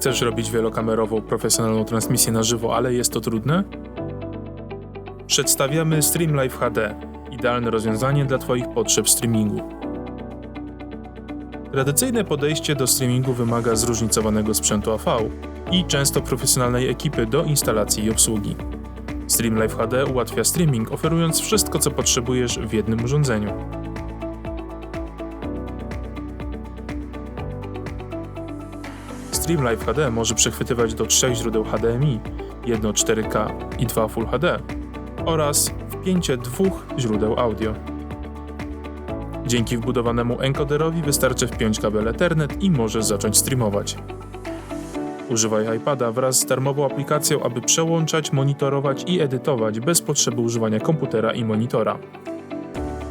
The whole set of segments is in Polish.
Chcesz robić wielokamerową, profesjonalną transmisję na żywo, ale jest to trudne? Przedstawiamy Streamlive HD, idealne rozwiązanie dla Twoich potrzeb streamingu. Tradycyjne podejście do streamingu wymaga zróżnicowanego sprzętu AV i często profesjonalnej ekipy do instalacji i obsługi. Streamlive HD ułatwia streaming, oferując wszystko, co potrzebujesz w jednym urządzeniu. Streamlive HD może przechwytywać do trzech źródeł HDMI, jedno 4K i dwa Full HD oraz wpięcie dwóch źródeł audio. Dzięki wbudowanemu encoderowi wystarczy wpiąć kabel Ethernet i możesz zacząć streamować. Używaj iPada wraz z darmową aplikacją, aby przełączać, monitorować i edytować bez potrzeby używania komputera i monitora.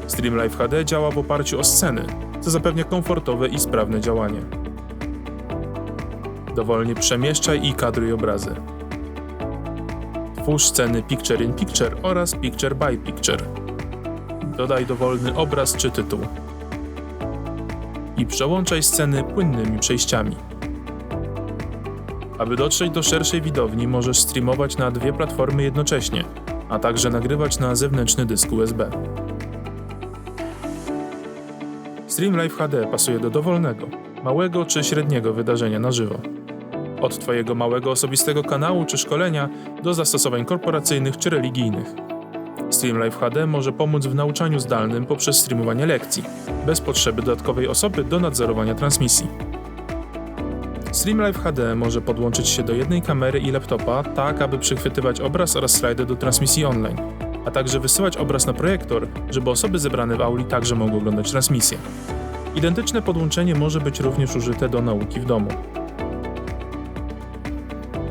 Streamlive HD działa w oparciu o sceny, co zapewnia komfortowe i sprawne działanie. Dowolnie przemieszczaj i kadruj obrazy. Twórz sceny Picture in Picture oraz Picture by Picture. Dodaj dowolny obraz czy tytuł. I przełączaj sceny płynnymi przejściami. Aby dotrzeć do szerszej widowni, możesz streamować na dwie platformy jednocześnie, a także nagrywać na zewnętrzny dysk USB. Streamlive HD pasuje do dowolnego, małego czy średniego wydarzenia na żywo. Od Twojego małego osobistego kanału czy szkolenia do zastosowań korporacyjnych czy religijnych. Streamlive HD może pomóc w nauczaniu zdalnym poprzez streamowanie lekcji, bez potrzeby dodatkowej osoby do nadzorowania transmisji. Streamlive HD może podłączyć się do jednej kamery i laptopa, tak aby przychwytywać obraz oraz slajdy do transmisji online, a także wysyłać obraz na projektor, żeby osoby zebrane w auli także mogły oglądać transmisję. Identyczne podłączenie może być również użyte do nauki w domu.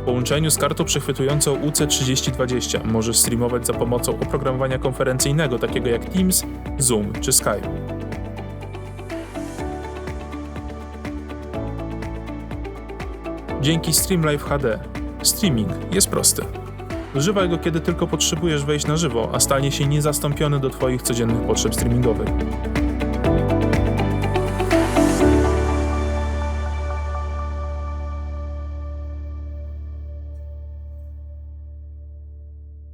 Połączeniu z kartą przechwytującą UC3020 możesz streamować za pomocą oprogramowania konferencyjnego takiego jak Teams, Zoom czy Skype. Dzięki Streamlive HD streaming jest prosty. Używaj go, kiedy tylko potrzebujesz wejść na żywo, a stanie się niezastąpiony do Twoich codziennych potrzeb streamingowych.